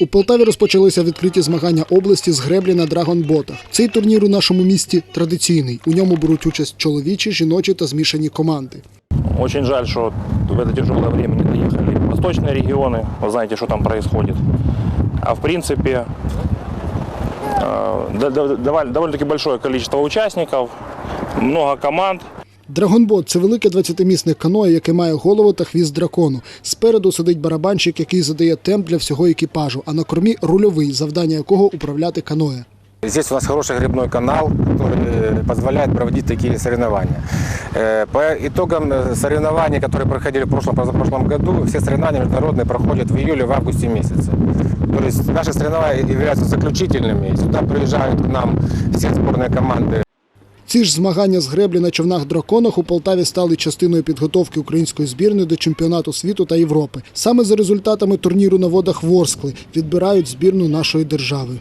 У Полтаві розпочалися відкриті змагання області з греблі на драгонботах. Цей турнір у нашому місті традиційний. У ньому беруть участь чоловічі, жіночі та змішані команди. Очень жаль, что в это тяжелое время не доехали восточные регионы. Вы знаете, что там происходит. А в принципе, э, да- да- доволь- довольно-таки большое количество участников, много команд. Драгонбот це велике 20-місне каное, яке має голову та хвіст дракону. Спереду сидить барабанщик, який задає темп для всього екіпажу, а на кормі рульовий, завдання якого управляти каное. Здесь у нас хороший грибной канал, который позволяет проводить такие соревнования. Э, По итогам э, соревнований, которые проходили в прошлом, позапрошлом году, все соревнования международные проходят в июле, в августе месяце. То есть наши соревнования являются заключительными. Сюда приезжают к нам все сборные команды ці ж змагання з греблі на човнах драконах у Полтаві стали частиною підготовки української збірної до чемпіонату світу та Європи. Саме за результатами турніру на водах Ворскли відбирають збірну нашої держави.